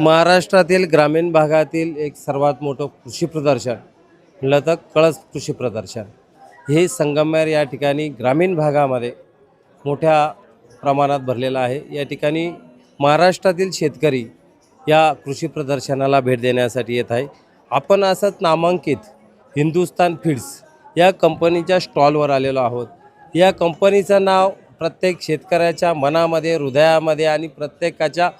महाराष्ट्रातील ग्रामीण भागातील एक सर्वात मोठं कृषी प्रदर्शन म्हटलं तर कळस कृषी प्रदर्शन. हे संगमेर या ठिकाणी ग्रामीण भागामध्ये मोठ्या प्रमाणात भरलेलं आहे. या ठिकाणी महाराष्ट्रातील शेतकरी या कृषी प्रदर्शनाला भेट देण्यासाठी येत आहे. आपण असंच नामांकित हिंदुस्तान फीड्स या कंपनीच्या स्टॉलवर आलेलो आहोत. या कंपनीचं नाव प्रत्येक शेतकऱ्याच्या मनामध्ये हृदयामध्ये आणि प्रत्येकाच्या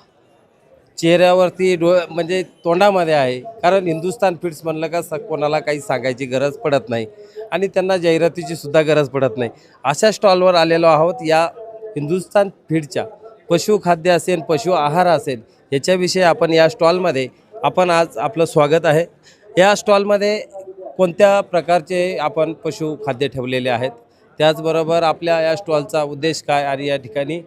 चेहऱ्यावरती डो म्हणजे तोंडामध्ये आहे. कारण हिंदुस्तान फीड्स म्हणलं का स कोणाला काही सांगायची गरज पडत नाही. आणि त्यांना जाहिरातीची सुद्धा गरज पडत नाही. अशा स्टॉलवर आलेलो आहोत. या हिंदुस्तान फीडच्या पशुखाद्य असेल पशु आहार असेल याच्याविषयी आपण या स्टॉलमध्ये आपण आज आपलं स्वागत आहे. या स्टॉलमध्ये कोणत्या प्रकारचे आपण पशुखाद्य ठेवलेले आहेत? त्याचबरोबर आपल्या या स्टॉलचा उद्देश काय आणि या ठिकाणी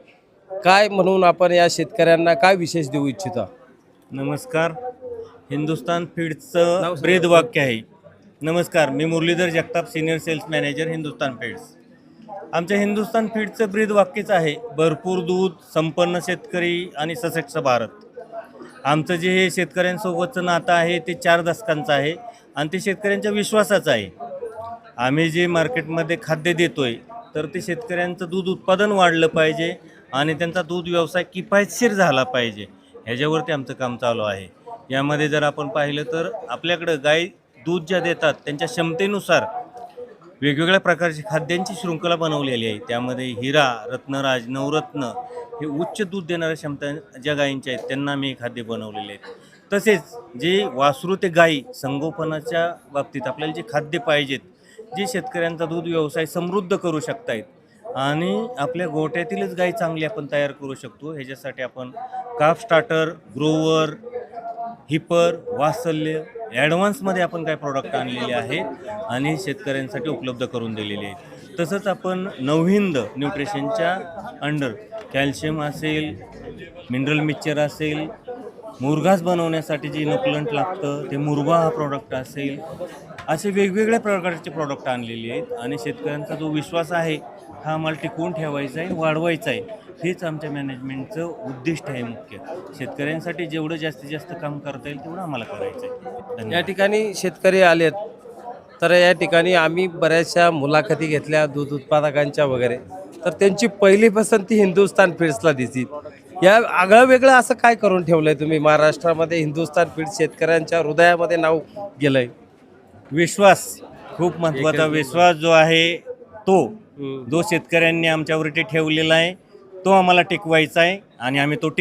काय म्हणून आपण या शेतकऱ्यांना काय विशेष देऊ इच्छिता? नमस्कार. हिंदुस्तान फीड्सचं. ब्रेद वाक्य आहे. नमस्कार मी Muralidhar Jagtap senior sales manager Hindustan feeds. आमच्या हिंदुस्तान फीड्सचं ब्रीद वाक्यच आहे भरपूर दूध संपन्न शेतकरी आणि सशक्त भारत. आमचं जे हे शेतकऱ्यांसोबतचं नातं आहे ते चार दशकांचं आहे आणि ते शेतकऱ्यांच्या विश्वासाचं आहे. आम्ही जे मार्केटमध्ये खाद्य देतोय तर ते शेतकऱ्यांचं दूध उत्पादन वाढलं पाहिजे आणि त्यांचा दूध व्यवसाय किफायतशीर झाला पाहिजे. ह्याच्यावरती आमचं काम चालू आहे. यामध्ये जर आपण पाहिलं तर आपल्याकडं गाय दूध ज्या देतात त्यांच्या क्षमतेनुसार वेगवेगळ्या प्रकारची खाद्यांची शृंखला बनवलेली आहे. त्यामध्ये हिरा रत्नराज नवरत्न हे उच्च दूध देणाऱ्या क्षमता ज्या गायींच्या आहेत त्यांना आम्ही हे खाद्य बनवलेले आहेत. तसेच जे वासरू ते गायी संगोपनाच्या बाबतीत आपल्याला जे खाद्य पाहिजेत जे शेतकऱ्यांचा दूध व्यवसाय समृद्ध करू शकतायत. आणि आपल्या गोट्यातीलच गाई चांगली आपण तयार करू शकतो. ह्याच्यासाठी आपण calf starter grower heifer Vatsalya ॲडव्हान्समध्ये आपण काय प्रॉडक्ट आणलेले आहेत आणि शेतकऱ्यांसाठी उपलब्ध करून दिलेले आहेत तसंच आपण नवहिंद न्यूट्रिशनच्या अंडर कॅल्शियम असेल मिनरल मिक्सचर असेल मुरघास बनवण्यासाठी जे इनोक्लंट लागतं ते मुरबा हा प्रॉडक्ट असेल असे वेगवेगळ्या प्रकारचे प्रॉडक्ट आणलेले आहेत. आणि शेतकऱ्यांचा जो विश्वास आहे हा आम्हाला टिकवून ठेवायचा आहे वाढवायचा आहे. हेच आमच्या मॅनेजमेंटचं उद्दिष्ट आहे मुख्य. शेतकऱ्यांसाठी जेवढं जास्तीत जास्त काम करता येईल तेवढं आम्हाला करायचं आहे. या ठिकाणी शेतकरी आलेत. तर या ठिकाणी आम्ही बऱ्याचशा मुलाखती घेतल्या दूध उत्पादकांच्या वगैरे. तर त्यांची पहिली पसंती हिंदुस्तान फीड्सला दिसली. या आगळं वेगळं असं काय करून ठेवलंय तुम्ही? महाराष्ट्रामध्ये हिंदुस्तान फीड्स शेतकऱ्यांच्या हृदयामध्ये नाव गेलंय. विश्वास. खूप महत्त्वाचा विश्वास जो आहे तो जो शेतकऱ्यांनी आमच्यावरती ठेवलेला आहे तो आम्हाला टिकवायचा आहे आणि आम्ही तो टिक